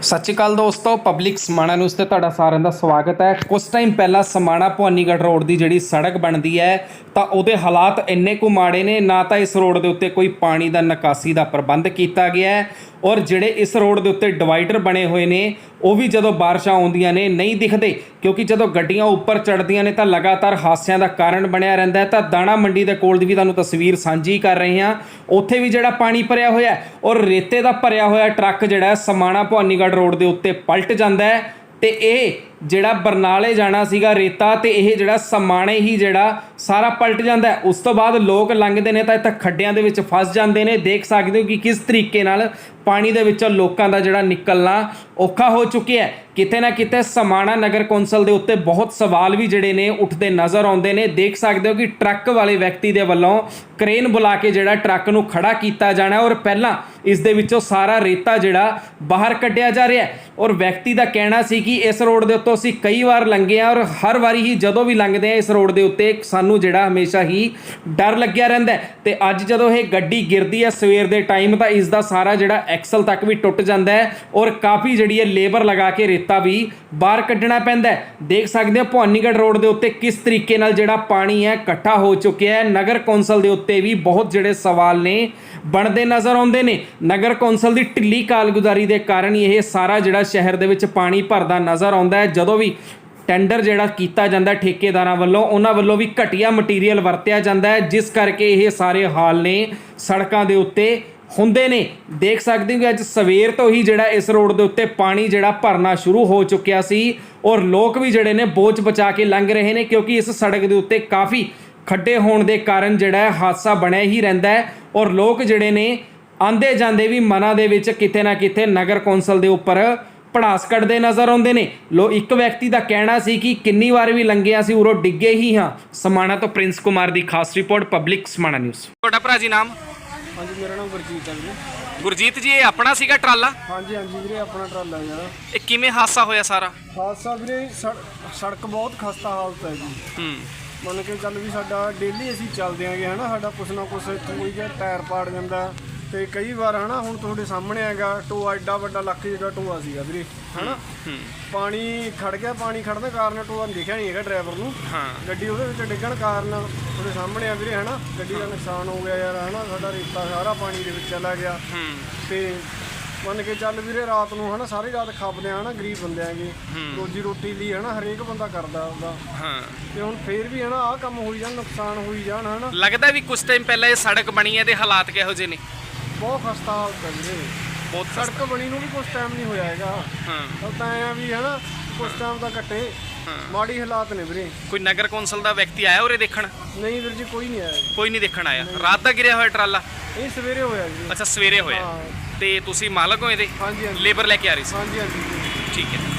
ਸਤਿ ਸ਼੍ਰੀ ਅਕਾਲ ਦੋਸਤੋ public Samana news ਤੇ ਤੁਹਾਡਾ ਸਾਰਿਆਂ ਦਾ ਸਵਾਗਤ ਹੈ। ਕੁਝ ਟਾਈਮ ਪਹਿਲਾਂ ਸਮਾਣਾ ਭਵਾਨੀਗੜ੍ਹ ਰੋਡ ਦੀ ਜਿਹੜੀ ਸੜਕ ਬਣਦੀ ਹੈ, ਤਾਂ ਉਹਦੇ ਹਾਲਾਤ ਇੰਨੇ ਕੁ ਮਾੜੇ ਨੇ, ਨਾ ਤਾਂ ਇਸ ਰੋਡ ਦੇ ਉੱਤੇ ਕੋਈ ਪਾਣੀ ਦਾ, ਨਿਕਾਸੀ ਦਾ ਪ੍ਰਬੰਧ ਕੀਤਾ ਗਿਆ ਹੈ ਔਰ ਜਿਹੜੇ ਇਸ ਰੋਡ ਦੇ ਉੱਤੇ ਡਿਵਾਈਡਰ ਬਣੇ ਹੋਏ ਨੇ, ਉਹ ਵੀ ਜਦੋਂ ਬਾਰਿਸ਼ਾਂ ਆਉਂਦੀਆਂ ਨੇ, ਨਹੀਂ ਦਿਖਦੇ। ਕਿਉਂਕਿ ਜਦੋਂ ਗੱਡੀਆਂ ਉੱਪਰ ਚੜਦੀਆਂ ਨੇ, ਤਾਂ ਲਗਾਤਾਰ ਹਾਦਸਿਆਂ ਦਾ ਕਾਰਨ ਬਣਿਆ ਰਹਿੰਦਾ ਹੈ। ਤਾਂ ਦਾਣਾ ਮੰਡੀ ਦੇ ਕੋਲ ਦੀ ਵੀ ਤੁਹਾਨੂੰ ਤਸਵੀਰ ਸਾਂਝੀ ਕਰ ਰਹੇ ਹਾਂ। ਉੱਥੇ ਵੀ ਜਿਹੜਾ ਪਾਣੀ ਭਰਿਆ ਹੋਇਆ ਔਰ ਰੇਤੇ ਦਾ ਭਰਿਆ ਹੋਇਆ ਟਰੱਕ ਜਿਹੜਾ ਸਮਾਣਾ ਭਵਾਨੀਗੜ੍ਹ ਰੋਡ ਦੇ ਉੱਤੇ ਪਲਟ ਜਾਂਦਾ ਹੈ ਤੇ ਇਹ ਜਿਹੜਾ ਬਰਨਾਲੇ ਜਾਣਾ ਸੀਗਾ ਰੇਤਾ ਤੇ ਇਹ ਜਿਹੜਾ ਸਮਾਣੇ ਹੀ ਜਿਹੜਾ ਸਾਰਾ ਪਲਟ ਜਾਂਦਾ ਉਸ ਤੋਂ ਬਾਅਦ ਲੋਕ ਲੰਘਦੇ ਨੇ ਤਾਂ ਇੱਥੇ ਖੱਡਿਆਂ ਦੇ ਵਿੱਚ ਫਸ ਜਾਂਦੇ ਨੇ। ਦੇਖ ਸਕਦੇ ਹੋ ਕਿ ਕਿਸ ਤਰੀਕੇ ਨਾਲ ਪਾਣੀ ਦੇ ਵਿੱਚੋਂ ਲੋਕਾਂ ਦਾ ਜਿਹੜਾ ਨਿਕਲਣਾ ਔਖਾ ਹੋ ਚੁੱਕਿਆ ਹੈ। ਕਿਤੇ ਨਾ ਕਿਤੇ ਸਮਾਣਾ ਨਗਰ ਕੌਂਸਲ ਦੇ ਉੱਤੇ ਬਹੁਤ ਸਵਾਲ ਵੀ ਜਿਹੜੇ ਨੇ ਉੱਠਦੇ ਨਜ਼ਰ ਆਉਂਦੇ ਨੇ। ਦੇਖ ਸਕਦੇ ਹੋ ਕਿ ਟਰੱਕ ਵਾਲੇ ਵਿਅਕਤੀ ਦੇ ਵੱਲੋਂ ਕ੍ਰੇਨ ਬੁਲਾ ਕੇ ਜਿਹੜਾ ਟਰੱਕ ਨੂੰ ਖੜਾ ਕੀਤਾ ਜਾਣਾ ਔਰ ਪਹਿਲਾਂ ਇਸ ਦੇ ਵਿੱਚੋਂ ਸਾਰਾ ਰੇਤਾ ਜਿਹੜਾ ਬਾਹਰ ਕੱਢਿਆ ਜਾ ਰਿਹਾ ਔਰ ਵਿਅਕਤੀ ਦਾ ਕਹਿਣਾ ਸੀ ਕਿ ਇਸ ਰੋਡ ਦੇ ਤੋਂ ਅਸੀਂ ਕਈ ਵਾਰ ਲੰਘੇ ਆ ਔਰ ਹਰ ਵਾਰੀ ਹੀ ਜਦੋਂ ਵੀ ਲੰਘਦੇ ਆ ਇਸ ਰੋਡ ਦੇ ਉੱਤੇ ਸਾਨੂੰ ਜਿਹੜਾ ਹਮੇਸ਼ਾ ਹੀ ਡਰ ਲੱਗਿਆ ਰਹਿੰਦਾ ਹੈ। ਤੇ ਅੱਜ ਜਦੋਂ ਇਹ ਗੱਡੀ ਗਿਰਦੀ ਹੈ ਸਵੇਰ ਦੇ ਟਾਈਮ ਤਾਂ ਇਸ ਦਾ ਸਾਰਾ ਜਿਹੜਾ ਐਕਸਲ ਤੱਕ ਵੀ ਟੁੱਟ ਜਾਂਦਾ ਹੈ ਔਰ ਕਾਫੀ ਜਿਹੜੀ ਹੈ ਲੇਬਰ ਲਗਾ ਕੇ ਰੇਤਾ ਵੀ ਬਾਹਰ ਕੱਢਣਾ ਪੈਂਦਾ ਦੇਖ ਸਕਦੇ ਹੋ ਭਵਾਨੀਗੜ੍ਹ ਰੋਡ ਦੇ ਉੱਤੇ ਕਿਸ ਤਰੀਕੇ ਨਾਲ ਜਿਹੜਾ ਪਾਣੀ ਹੈ ਇਕੱਠਾ ਹੋ ਚੁੱਕਿਆ ਹੈ। ਨਗਰ ਕੌਂਸਲ ਦੇ ਉੱਤੇ ਵੀ ਬਹੁਤ ਜਿਹੜੇ ਸਵਾਲ ਨੇ ਬਣਦੇ ਨਜ਼ਰ ਆਉਂਦੇ ਨੇ। ਨਗਰ ਕੌਂਸਲ ਦੀ ਢਿੱਲੀ ਕਾਰਗੁਜ਼ਾਰੀ ਦੇ ਕਾਰਨ ਇਹ ਸਾਰਾ ਜਿਹੜਾ ਸ਼ਹਿਰ ਦੇ ਵਿੱਚ ਪਾਣੀ ਭਰਦਾ ਨਜ਼ਰ ਆਉਂਦਾ ਹੈ। ਜਦੋਂ ਵੀ ਟੈਂਡਰ ਜਿਹੜਾ ਕੀਤਾ ਜਾਂਦਾ ਠੇਕੇਦਾਰਾਂ ਵੱਲੋਂ, ਉਹਨਾਂ ਵੱਲੋਂ ਵੀ ਘਟੀਆ ਮਟੀਰੀਅਲ ਵਰਤਿਆ ਜਾਂਦਾ ਹੈ, ਜਿਸ ਕਰਕੇ ਇਹ ਸਾਰੇ ਹਾਲ ਨੇ ਸੜਕਾਂ ਦੇ ਉੱਤੇ ਹੁੰਦੇ ਨੇ। ਦੇਖ ਸਕਦੇ ਹੋ ਕਿ ਅੱਜ ਸਵੇਰ ਤੋਂ ਹੀ ਜਿਹੜਾ ਇਸ ਰੋਡ ਦੇ ਉੱਤੇ ਪਾਣੀ ਜਿਹੜਾ ਭਰਨਾ ਸ਼ੁਰੂ ਹੋ ਚੁੱਕਿਆ ਸੀ ਔਰ ਲੋਕ ਵੀ ਜਿਹੜੇ ਨੇ ਬੋਝ ਬਚਾ ਕੇ ਲੰਘ ਰਹੇ ਨੇ, ਕਿਉਂਕਿ ਇਸ ਸੜਕ ਦੇ ਉੱਤੇ ਕਾਫੀ ਖੱਡੇ ਹੋਣ ਦੇ ਕਾਰਨ ਜਿਹੜਾ ਹੈ ਹਾਦਸਾ ਬਣਿਆ ਹੀ ਰਹਿੰਦਾ ਹੈ ਔਰ ਲੋਕ ਜਿਹੜੇ ਨੇ ਆਂਦੇ ਜਾਂਦੇ ਵੀ ਮਨਾਂ ਦੇ ਵਿੱਚ ਕਿਤੇ ਨਾ ਕਿਤੇ ਨਗਰ ਕੌਂਸਲ ਦੇ ਉੱਪਰ ਪੜਾਸ ਕੱਢਦੇ ਨਜ਼ਰ ਆਉਂਦੇ ਨੇ। ਲੋ ਇੱਕ ਵਿਅਕਤੀ ਦਾ ਕਹਿਣਾ ਸੀ ਕਿ ਕਿੰਨੀ ਵਾਰ ਵੀ ਲੰਘਿਆ ਸੀ ਉਰੋਂ ਡਿੱਗੇ ਹੀ ਹਾਂ। ਸਮਾਣਾ ਤੋਂ ਪ੍ਰਿੰਸ ਕੁਮਾਰ ਦੀ ਖਾਸ ਰਿਪੋਰਟ ਪਬਲਿਕ ਸਮਾਣਾ ਨਿਊਜ਼। ਤੁਹਾਡਾ ਭਰਾ ਜੀ ਨਾਮ? ਹਾਂਜੀ ਮੇਰਾ ਨਾਮ ਗੁਰਜੀਤ ਹੈ ਵੀਰੇ। ਗੁਰਜੀਤ ਜੀ ਇਹ ਆਪਣਾ ਸੀਗਾ ਟਰਾਲਾ? ਹਾਂਜੀ ਹਾਂਜੀ ਵੀਰੇ ਆਪਣਾ ਟਰਾਲਾ ਯਾਰ। ਇਹ ਕਿਵੇਂ ਹਾਦਸਾ ਹੋਇਆ ਸਾਰਾ? ਹਾਦਸਾ ਵੀਰੇ ਸੜ- ਸੜਕ ਬਹੁਤ ਖਸਤਾ ਹਾਲਤ ਹੈ ਜੀ। ਹੂੰ। ਮੰਨ ਕੇ ਚੱਲ ਵੀ ਸਾਡਾ ਡੇਲੀ ਅਸੀਂ ਚੱਲਦੇ ਆਂਗੇ ਹਨਾ? ਸਾਡਾ ਕੁਛ ਨਾ ਕੁਛ ਇੱਥੋਂ ਕੋਈ ਜਿਹਾ ਟਾਇਰ ਪਾੜ ਜਾਂਦਾ ਤੇ ਕਈ ਵਾਰ ਹਨਾ ਹੁਣ ਤੁਹਾਡੇ ਸਾਹਮਣੇ ਹੈਗਾ ਟੋਆ ਐਡਾ ਵੱਡਾ ਲੱਖ ਜਿਹੜਾ ਟੋਆ ਸੀਗਾ ਵੀਰੇ ਹਨਾ? ਪਾਣੀ ਖੜ ਗਿਆ ਪਾਣੀ ਖੜਨ ਕਾਰਨ ਟੋਆ ਦਿਖਿਆ ਨਹੀਂ ਹੈਗਾ ਡਰਾਈਵਰ ਨੂੰ। ਹਾਂ। ਗੱਡੀ ਉਹਦੇ ਵਿੱਚ ਡਿੱਗਣ ਕਾਰਨ ਤੁਹਾਡੇ ਸਾਹਮਣੇ ਆ ਵੀਰੇ ਹਨਾ? ਗੱਡੀ ਦਾ ਨੁਕਸਾਨ ਹੋ ਗਿਆ ਯਾਰ ਹਨਾ? ਸਾਡਾ ਰੇਤਾ ਸਾਰਾ ਪਾਣੀ ਦੇ ਵਿੱਚ ਚਲਾ ਗਿਆ। ਹੂੰ। ਤੇ ਮੰਨ ਕੇ ਚੱਲ ਵੀਰੇ ਰਾਤ ਨੂੰ ਹਨਾ ਸਾਰੀ ਰਾਤ ਖਾਪਦੇ ਆ ਹਨਾ? ਗਰੀਬ ਬੰਦੇ ਆਂਗੇ ਰੋਜੀ ਰੋਟੀ ਲਈ ਹਨਾ? ਹਰੇਕ ਬੰਦਾ ਕਰਦਾ ਉਹਦਾ ਹਾਂ। ਤੇ ਹੁਣ ਫੇਰ ਵੀ ਹਨਾ ਆਹ ਕੰਮ ਹੋਈ ਜਾਣ ਨੁਕਸਾਨ ਹੋਈ ਜਾਣ ਹਨਾ? ਲੱਗਦਾ ਵੀ ਕੁਝ ਟਾਈਮ ਪਹਿਲਾਂ ਇਹ ਸੜਕ ਬਣੀ ਹੈ ਤੇ ਹਾਲਾਤ ਕਿਹੋ ਜਿਹੇ ਨੇ? ਬਹੁਤ ਖਸਤਾ ਹਾਲਤ ਹੈ ਵੀਰੇ ਬਹੁਤ ਸੜਕ ਬਣੀ ਨੂੰ ਵੀ ਕੁਝ ਟਾਈਮ ਨਹੀਂ ਹੋਇਆ ਹੈਗਾ। ਹਾਂ। ਤਾਂ ਐਂ ਵੀ ਹਨਾ ਕੁਝ ਟਾਈਮ ਦਾ ਘੱਟੇ। ਮਾੜੀ ਹਾਲਾਤ ਨੇ ਵੀਰੇ। ਕੋਈ ਨਗਰ ਕੌਂਸਲ ਦਾ ਵਿਅਕਤੀ ਆਇਆ ਉਰੇ ਦੇਖਣ? ਨਹੀਂ ਵੀਰ ਜੀ ਕੋਈ ਨਹੀਂ ਆਇਆ। ਕੋਈ ਨਹੀਂ ਦੇਖਣ ਆਇਆ। ਰਾਤ ਦਾ ਗਿਰਿਆ ਹੋਇਆ ਟਰਾਲਾ? ਇਹ ਸਵੇਰੇ ਹੋਇਆ ਜੀ। ਅੱਛਾ ਸਵੇਰੇ ਹੋਇਆ। ਤੇ ਤੁਸੀਂ ਮਾਲਕ ਹੋ ਇਹਦੇ? ਹਾਂਜੀ ਹਾਂਜੀ। ਲੇਬਰ ਲੈ ਕੇ ਆ ਰਹੀ ਸੀ? ਹਾਂਜੀ ਹਾਂਜੀ। ਠੀਕ ਹੈ।